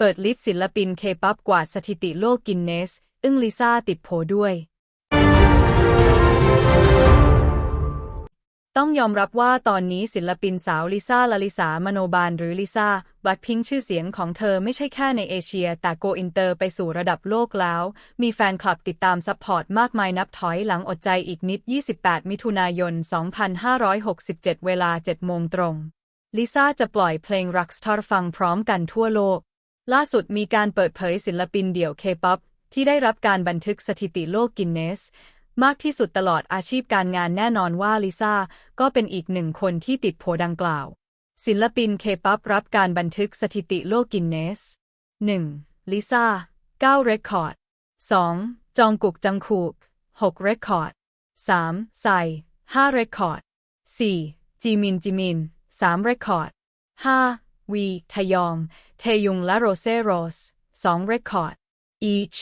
เปิดลิสต์ศิลปินเคป๊อปกว่าสถิติโลกกินเนส อึ้งลิซ่าติดโผด้วย ต้องยอมรับว่าตอนนี้ศิลปินสาวลิซ่าลาลิสามโนบาลหรือลิซ่าแบล็คพิงชื่อเสียงของเธอไม่ใช่แค่ในเอเชีย แต่โกอินเตอร์ไปสู่ระดับโลกแล้ว มีแฟนคลับติดตามซัพพอร์ตมากมายนับถอยหลังอดใจอีกนิด 28 มิถุนายน 2567 เวลา 7 โมงตรงลิซ่าจะปล่อยเพลง Rockstar ฟังพร้อมกันทั่วโลก ล่าสุดมีการเปิดเผยศิลปินเดี่ยวเคป๊อปที่ได้รับการบันทึกสถิติโลกกินเนส มากที่สุดตลอดอาชีพการงานแน่นอนว่าลิซ่าก็เป็นอีกหนึ่งคนที่ติดโผดังกล่าว ศิลปินเคป๊อปรับการบันทึกสถิติโลกกินเนส 1. ลิซ่า9เรคคอร์ด 2. จองกุกจังคูก6เรคคอร์ด 3. ไซ5เรคคอร์ด 4. จีมินจิมิน3เรคคอร์ด 5. วีทยอง เทยุงและโรเซโรสสองเรคคอร์ด each